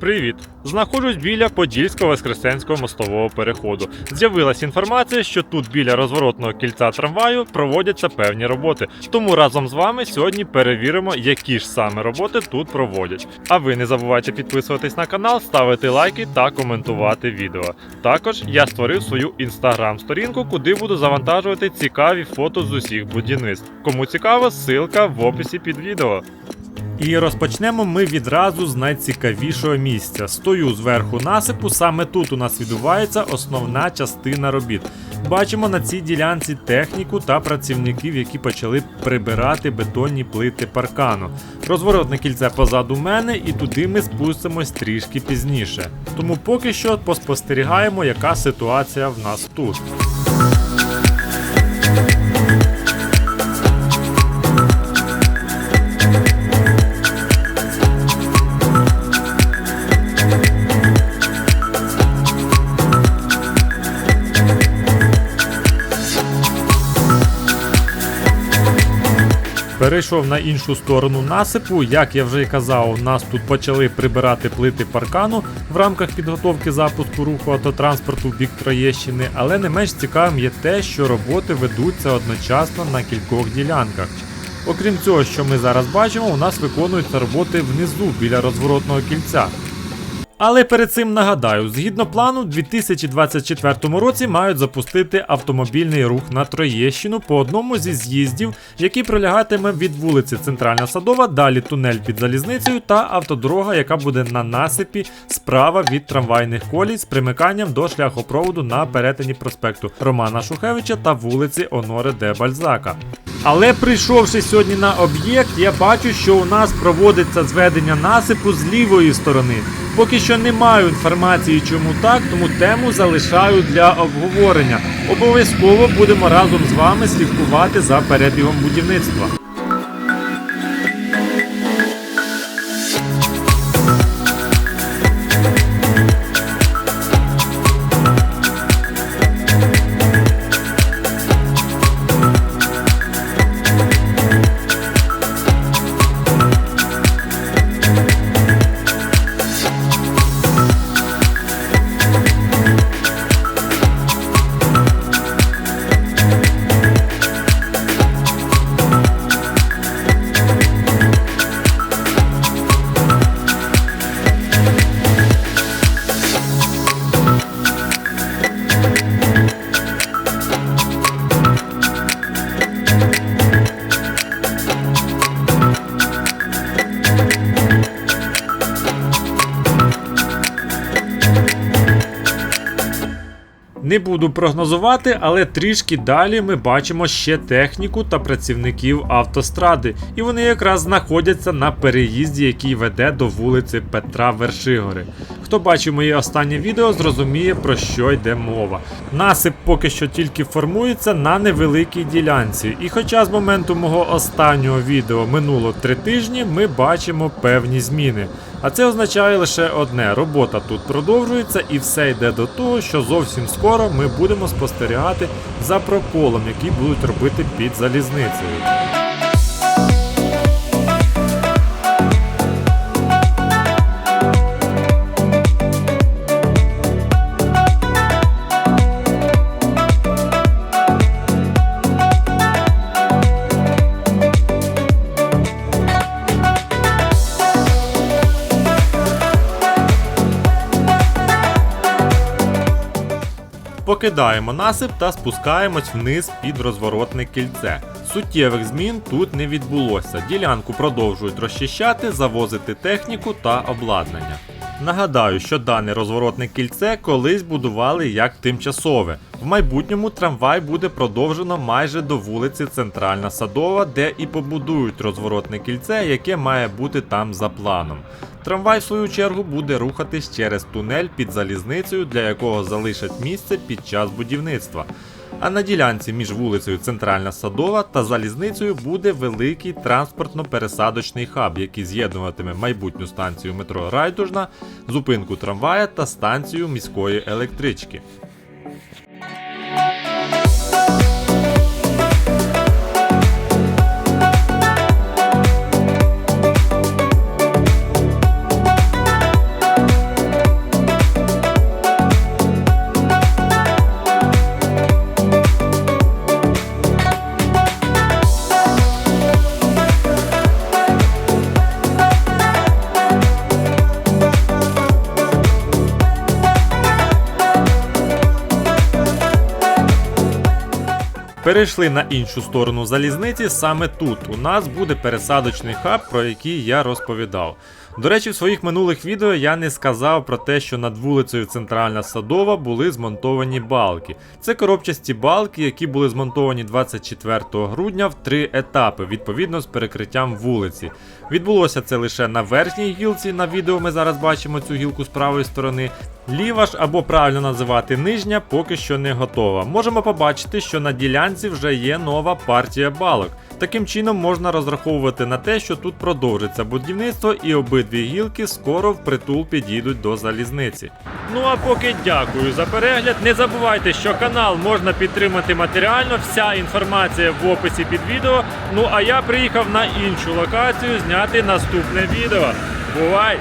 Привіт! Знаходжусь біля Подільського Воскресенського мостового переходу. З'явилась інформація, що тут біля розворотного кільця трамваю проводяться певні роботи. Тому разом з вами сьогодні перевіримо, які ж саме роботи тут проводять. А ви не забувайте підписуватись на канал, ставити лайки та коментувати відео. Також я створив свою інстаграм-сторінку, куди буду завантажувати цікаві фото з усіх будівництв. Кому цікаво, ссылка в описі під відео. І розпочнемо ми відразу з найцікавішого місця. Стою зверху насипу, саме тут у нас відбувається основна частина робіт. Бачимо на цій ділянці техніку та працівників, які почали прибирати бетонні плити паркану. Розворотне кільце позаду мене, і туди ми спустимось трішки пізніше. Тому поки що поспостерігаємо, яка ситуація в нас тут. Перейшов на іншу сторону насипу. Як я вже й казав, нас тут почали прибирати плити паркану в рамках підготовки запуску руху автотранспорту в бік Троєщини, але не менш цікавим є те, що роботи ведуться одночасно на кількох ділянках. Окрім цього, що ми зараз бачимо, у нас виконуються роботи внизу біля розворотного кільця. Але перед цим нагадаю, згідно плану, у 2024 році мають запустити автомобільний рух на Троєщину по одному зі з'їздів, який пролягатиме від вулиці Центральна Садова, далі тунель під залізницею та автодорога, яка буде на насипі справа від трамвайних колій з примиканням до шляхопроводу на перетині проспекту Романа Шухевича та вулиці Оноре де Бальзака. Але прийшовши сьогодні на об'єкт, я бачу, що у нас проводиться зведення насипу з лівої сторони. Поки що не маю інформації, чому так, тому тему залишаю для обговорення. Обов'язково будемо разом з вами слідкувати за перебігом будівництва. Не буду прогнозувати, але трішки далі ми бачимо ще техніку та працівників автостради, і вони якраз знаходяться на переїзді, який веде до вулиці Петра Вершигори. Хто бачив моє останнє відео, зрозуміє про що йде мова. Насип поки що тільки формується на невеликій ділянці, і хоча з моменту мого останнього відео минуло три тижні, ми бачимо певні зміни. А це означає лише одне: робота тут продовжується і все йде до того, що зовсім скоро ми будемо спостерігати за проколом, який будуть робити під залізницею. Покидаємо насип та спускаємось вниз під розворотне кільце. Суттєвих змін тут не відбулося. Ділянку продовжують розчищати, завозити техніку та обладнання. Нагадаю, що дане розворотне кільце колись будували як тимчасове. В майбутньому трамвай буде продовжено майже до вулиці Центральна Садова, де і побудують розворотне кільце, яке має бути там за планом. Трамвай, в свою чергу, буде рухатись через тунель під залізницею, для якого залишать місце під час будівництва. А на ділянці між вулицею Центральна Садова та залізницею буде великий транспортно-пересадочний хаб, який з'єднуватиме майбутню станцію метро Райдужна, зупинку трамвая та станцію міської електрички. Перейшли на іншу сторону залізниці. Саме тут у нас буде пересадочний хаб, про який я розповідав. До речі, в своїх минулих відео я не сказав про те, що над вулицею Центральна Садова були змонтовані балки. Це коробчасті балки, які були змонтовані 24 грудня в три етапи, відповідно з перекриттям вулиці. Відбулося це лише на верхній гілці. На відео ми зараз бачимо цю гілку з правої сторони. Ліва ж або правильно називати нижня, поки що не готова. Можемо побачити, що на ділянці вже є нова партія балок. Таким чином можна розраховувати на те, що тут продовжиться будівництво і обидві гілки скоро впритул підійдуть до залізниці. Ну а поки дякую за перегляд. Не забувайте, що канал можна підтримати матеріально. Вся інформація в описі під відео. Ну а я приїхав на іншу локацію зняти наступне відео. Бувай!